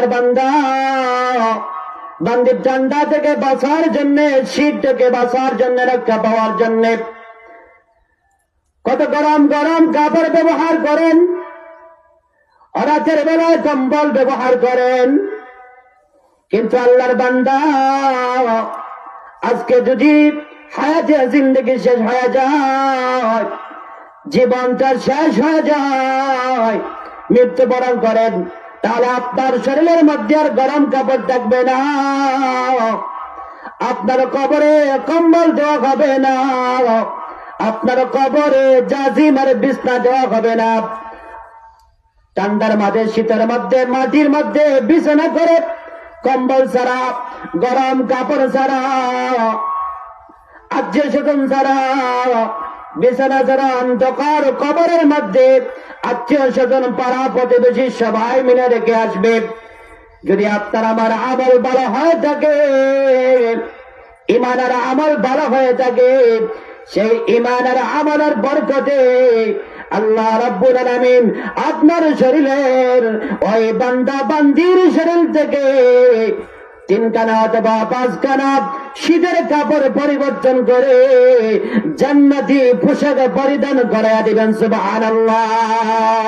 আল্লাহর বান্দা। বান্দির ঠান্ডা থেকে বাঁচার জন্য, শীত থেকে বাঁচার জন্য, রক্ষা পাওয়ার জন্য। কত গরম গরম কাপড় ব্যবহার করেন। রাতের বেলায় কম্বল ব্যবহার করেন। কিন্তু আল্লাহর বান্দা, আজকে যদি হায়াতে জিন্দগি শেষ হয়ে যায়, জীবনটা শেষ হয়ে যায়, মৃত্যুবরণ করেন। তাহলে আপনার শরীরের মধ্যে আর গরম কাপড় থাকবে না। আপনার কবরে কম্বল দেওয়া হবে না। আপনার কবরে জাজিম আর বিছনা দেওয়া হবে না। ঠান্ডার মাঝে, শীতের মধ্যে, মাটির মধ্যে বিছানা করে কম্বল ছাড়া, গরম কাপড় ছাড়া আজ্য স্বজন ছাড়া বিছানা ছাড়া অন্ধকার কবরের মধ্যে আত্মীয় স্বজন, পাড়া প্রতিবেশী সবাই মিলে রেখে আসবে। যদি আপনার আমার আমল ভালো হয়ে থাকে, ইমানের আমল ভালো হয়ে থাকে, সেই ইমানের আমলের বরকতে আল্লাহ রব্বুল আলামিন আপনার শরীরের ওই বান্দা বান্দির শরীর থেকে তিন কানা অথবা পাঁচ কানা শীতের কাপড় পরিবর্তন করে জান্নাতি পোশাক পরিধান করে দিবেন, সুবহানাল্লাহ।